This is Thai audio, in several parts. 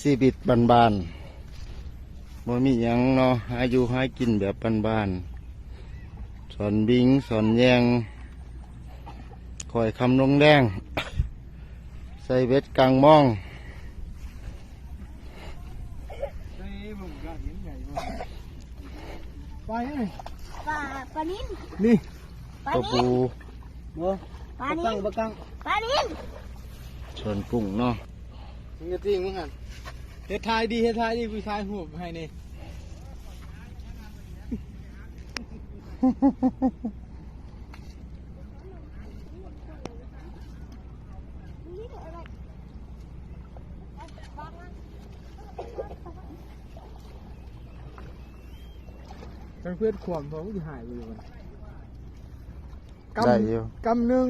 ชีวิตบานๆบ่มีหยังเนาะหาอยู่หากินแบบบานๆสอนบิงสอนแยงคอยคำลงแดง ใส่เวทกลางมองไปเลยปลาปลานินนี่ปลาตัวนิปูนบ่ปลาปะนิกังนปะกังปลานินสอนกุ้งเนาะ มึงจะจริงมึงหันเฮ็ดทายดีเฮ็ดทายดีผู้ชายหูบให้นี่กันเพื่อนขวมเขาที่หายไปอยู่มันกได้อยู่ำกำหนึ่ง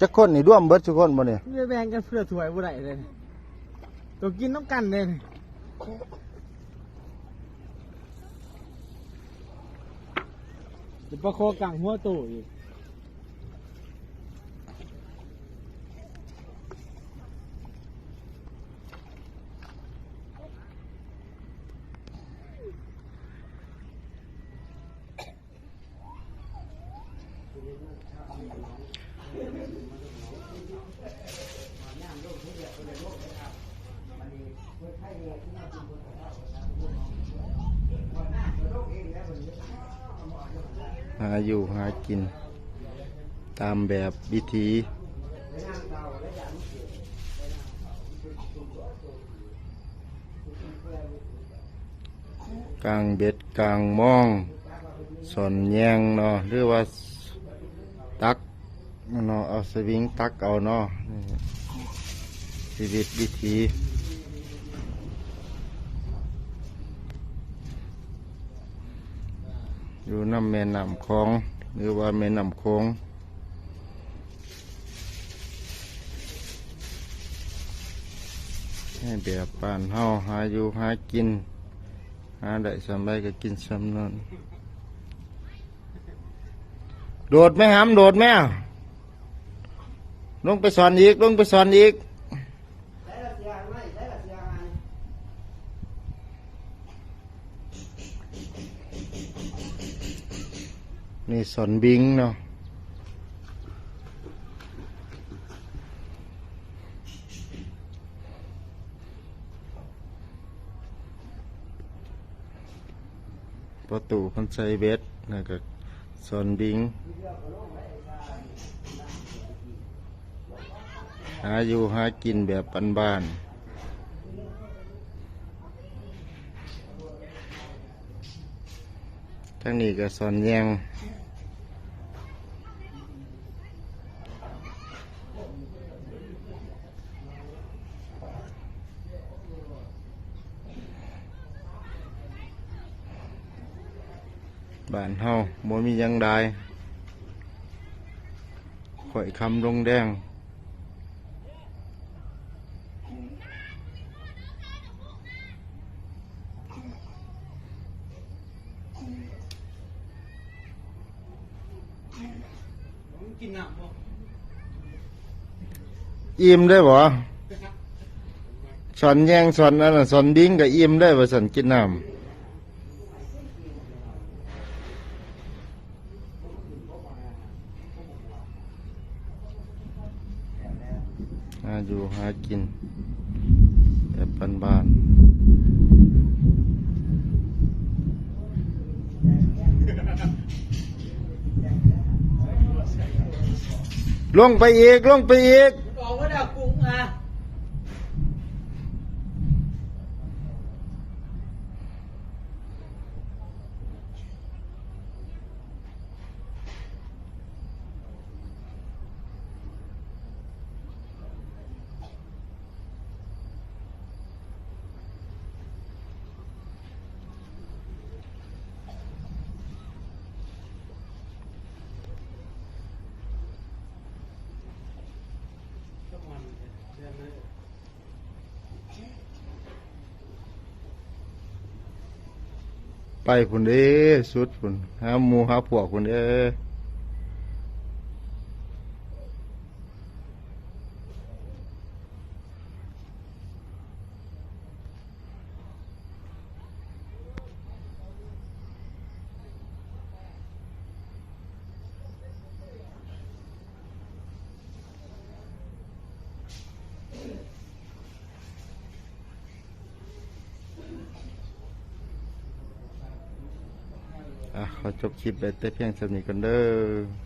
จักคนนี่ร่วมเบิดทุกคนบ่เนี่ยไม่แบ่งกันเพื่อถวยบ่ได้เลยตัวกินต้องกันเลยจะประโคกังหัวตู่อีก หาอยู่หากิน ตามแบบวิธีกลางเบ็ดกลางมองสอนแยงเนาะหรือว่าตักเนาะเอาสวิงตักเอาเนาะชีวิตวิธี อยู่น้ำแม่น้ำคลองหรือว่าแม่น้ำโค้งให้แบบปานเฮาหาอยู่หากิน หาได้สำไรก็กินสำนวนโดดไหมหามโดดไหมอะลงไปสอนอีกลงไปสอนอีก นี่สอนบิงเนาะประตูพันไซเบสแล้วก็สอนบิง หาอยู่หากินแบบบ้านๆทั้งนี้ก็สอนแยง บ้านเฮาบ่มีหยังใดข่อยคำลงแดงมึงกินน้ำบ่อิ่มได้บ่สอนแยงสอนอันนั้นสอนดิ้งก็อิ่มได้บ่สอนกินน้ำาอยู่หากินแบบบ้านๆลงไปอีก ลงไปอีก บอกว่าดาวกุ้งอะเไปพุ่นเด้สุดพุ่นหาหมูหาพวกพุ่นเด้ อะ ขอจบคลิปไปแต่เพียงเท่านี้กันเด้อ